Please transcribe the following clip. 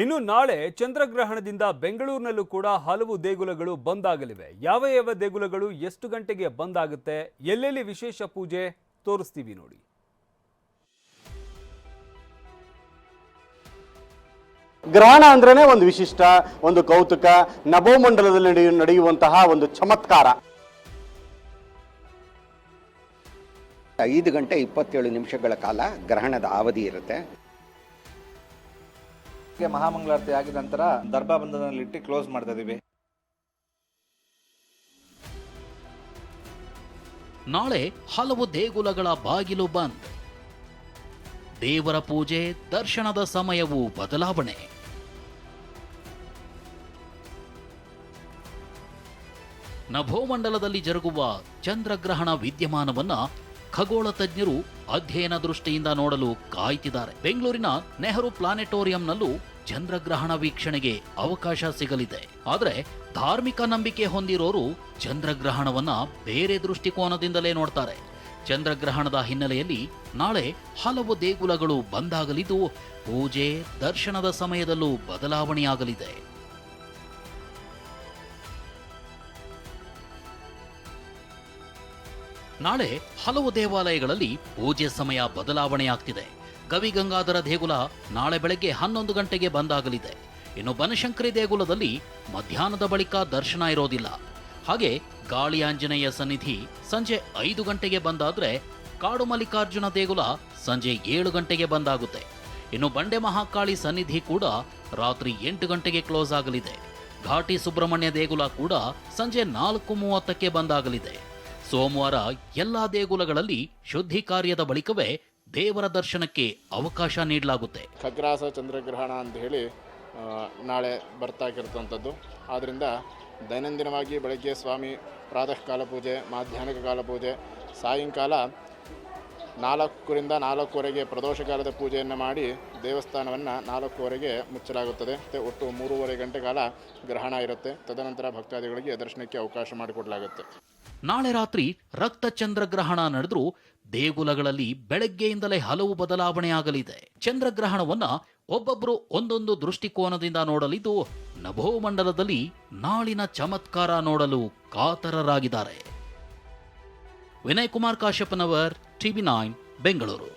ಇನ್ನು ನಾಳೆ ಚಂದ್ರಗ್ರಹಣದಿಂದ ಬೆಂಗಳೂರಿನಲ್ಲೂ ಕೂಡ ಹಲವು ದೇಗುಲಗಳು ಬಂದ್ ಆಗಲಿವೆ ಯಾವ ಯಾವ ದೇಗುಲಗಳು ಎಷ್ಟು ಗಂಟೆಗೆ ಬಂದ್ ಆಗುತ್ತೆ ಎಲ್ಲೆಲ್ಲಿ ವಿಶೇಷ ಪೂಜೆ ತೋರಿಸ್ತೀವಿ ನೋಡಿ. ಗ್ರಹಣ ಅಂದ್ರೇನೆ ಒಂದು ವಿಶಿಷ್ಟ ಒಂದು ಕೌತುಕ ನಭೋಮಂಡಲದಲ್ಲಿ ನಡೆಯು ನಡೆಯುವಂತಹ ಒಂದು ಚಮತ್ಕಾರ. ಐದು ಗಂಟೆ ಇಪ್ಪತ್ತೇಳು ನಿಮಿಷಗಳ ಕಾಲ ಗ್ರಹಣದ ಅವಧಿ ಇರುತ್ತೆ. ಗೆ ಮಹಾಮಂಗಳಾರತಿ ಆಗಿದ ನಂತರ ದರ್ಬಾ ಬಂಧನಲ್ಲಿಟ್ಟು ಕ್ಲೋಸ್ ಮಾಡ್ತಾ ಇದೀವಿ. ನಾಳೆ ಹಲವು ದೇಗುಲಗಳ ಬಾಗಿಲು ಬಂದ್. ದೇವರ ಪೂಜೆ, ದರ್ಶನದ ಸಮಯವು ಬದಲಾವಣೆ. ನಭೋಮಂಡಲದಲ್ಲಿ ಜರುಗುವ ಚಂದ್ರಗ್ರಹಣ ವಿದ್ಯಮಾನವನ್ನ ಖಗೋಳ ತಜ್ಞರು ಅಧ್ಯಯನ ದೃಷ್ಟಿಯಿಂದ ನೋಡಲು ಕಾಯ್ತಿದ್ದಾರೆ. ಬೆಂಗಳೂರಿನ ನೆಹರು ಪ್ಲಾನೆಟೋರಿಯಂನಲ್ಲೂ ಚಂದ್ರಗ್ರಹಣ ವೀಕ್ಷಣೆಗೆ ಅವಕಾಶ ಸಿಗಲಿದೆ. ಆದರೆ ಧಾರ್ಮಿಕ ನಂಬಿಕೆ ಹೊಂದಿರೋರು ಚಂದ್ರಗ್ರಹಣವನ್ನ ಬೇರೆ ದೃಷ್ಟಿಕೋನದಿಂದಲೇ ನೋಡ್ತಾರೆ. ಚಂದ್ರಗ್ರಹಣದ ಹಿನ್ನೆಲೆಯಲ್ಲಿ ನಾಳೆ ಹಲವು ದೇಗುಲಗಳು ಬಂದಾಗಲಿದ್ದು ಪೂಜೆ, ದರ್ಶನದ ಸಮಯದಲ್ಲೂ ಬದಲಾವಣೆಯಾಗಲಿದೆ. ನಾಳೆ ಹಲವು ದೇವಾಲಯಗಳಲ್ಲಿ ಪೂಜೆ ಸಮಯ ಬದಲಾವಣೆಯಾಗ್ತಿದೆ. ಗವಿಗಂಗಾಧರ ದೇಗುಲ ನಾಳೆ ಬೆಳಗ್ಗೆ ಹನ್ನೊಂದು ಗಂಟೆಗೆ ಬಂದಾಗಲಿದೆ. ಇನ್ನು ಬನಶಂಕರಿ ದೇಗುಲದಲ್ಲಿ ಮಧ್ಯಾಹ್ನದ ಬಳಿಕ ದರ್ಶನ ಇರೋದಿಲ್ಲ. ಹಾಗೆ ಗಾಳಿ ಆಂಜನೇಯ ಸನ್ನಿಧಿ ಸಂಜೆ ಐದು ಗಂಟೆಗೆ ಬಂದಾದರೆ ಕಾಡು ಮಲ್ಲಿಕಾರ್ಜುನ ದೇಗುಲ ಸಂಜೆ ಏಳು ಗಂಟೆಗೆ ಬಂದಾಗುತ್ತೆ. ಇನ್ನು ಬಂಡೆ ಮಹಾಕಾಳಿ ಸನ್ನಿಧಿ ಕೂಡ ರಾತ್ರಿ ಎಂಟು ಗಂಟೆಗೆ ಕ್ಲೋಸ್ ಆಗಲಿದೆ. ಘಾಟಿ ಸುಬ್ರಹ್ಮಣ್ಯ ದೇಗುಲ ಕೂಡ ಸಂಜೆ ನಾಲ್ಕು ಮೂವತ್ತಕ್ಕೆ ಬಂದಾಗಲಿದೆ. ಸೋಮವಾರ ಎಲ್ಲಾ ದೇಗುಲಗಳಲ್ಲಿ ಶುದ್ಧಿ ಕಾರ್ಯದ ಬಳಿಕವೇ ದೇವರ ದರ್ಶನಕ್ಕೆ ಅವಕಾಶ ನೀಡಲಾಗುತ್ತೆ. ಖಗ್ರಾಸ ಚಂದ್ರಗ್ರಹಣ ಅಂತ ಹೇಳಿ ನಾಳೆ ಬರ್ತಾ ಇರ್ತಂಥದ್ದು ಆದ್ದರಿಂದ ದೈನಂದಿನವಾಗಿ ಬೆಳಗ್ಗೆ ಸ್ವಾಮಿ ಪ್ರಾತಃ ಕಾಲ ಪೂಜೆ ಮಾಧ್ಯಾಹ್ನಿಕ ಕಾಲ ಪೂಜೆ, ಸಾಯಂಕಾಲ ನಾಲ್ಕರಿಂದ ನಾಲ್ಕೂವರೆಗೆ ಪ್ರದೋಷ ಕಾಲದ ಪೂಜೆಯನ್ನು ಮಾಡಿ ದೇವಸ್ಥಾನವನ್ನು ನಾಲ್ಕೂವರೆಗೆ ಮುಚ್ಚಲಾಗುತ್ತದೆ. ಮತ್ತು ಒಟ್ಟು ಮೂರುವರೆ ಗಂಟೆ ಕಾಲ ಗ್ರಹಣ ಇರುತ್ತೆ. ತದನಂತರ ಭಕ್ತಾದಿಗಳಿಗೆ ದರ್ಶನಕ್ಕೆ ಅವಕಾಶ ಮಾಡಿಕೊಡಲಾಗುತ್ತೆ. ನಾಳೆ ರಾತ್ರಿ ರಕ್ತ ಚಂದ್ರಗ್ರಹಣ ನಡೆದರೂ ದೇಗುಲಗಳಲ್ಲಿ ಬೆಳಗ್ಗೆಯಿಂದಲೇ ಹಲವು ಬದಲಾವಣೆಯಾಗಲಿದೆ. ಚಂದ್ರಗ್ರಹಣವನ್ನ ಒಬ್ಬೊಬ್ಬರು ಒಂದೊಂದು ದೃಷ್ಟಿಕೋನದಿಂದ ನೋಡಲಿದ್ದು ನಭೋಮಂಡಲದಲ್ಲಿ ನಾಳಿನ ಚಮತ್ಕಾರ ನೋಡಲು ಕಾತರರಾಗಿದ್ದಾರೆ. Vinay Kumar Kashyappanavar TV nine Bengaluru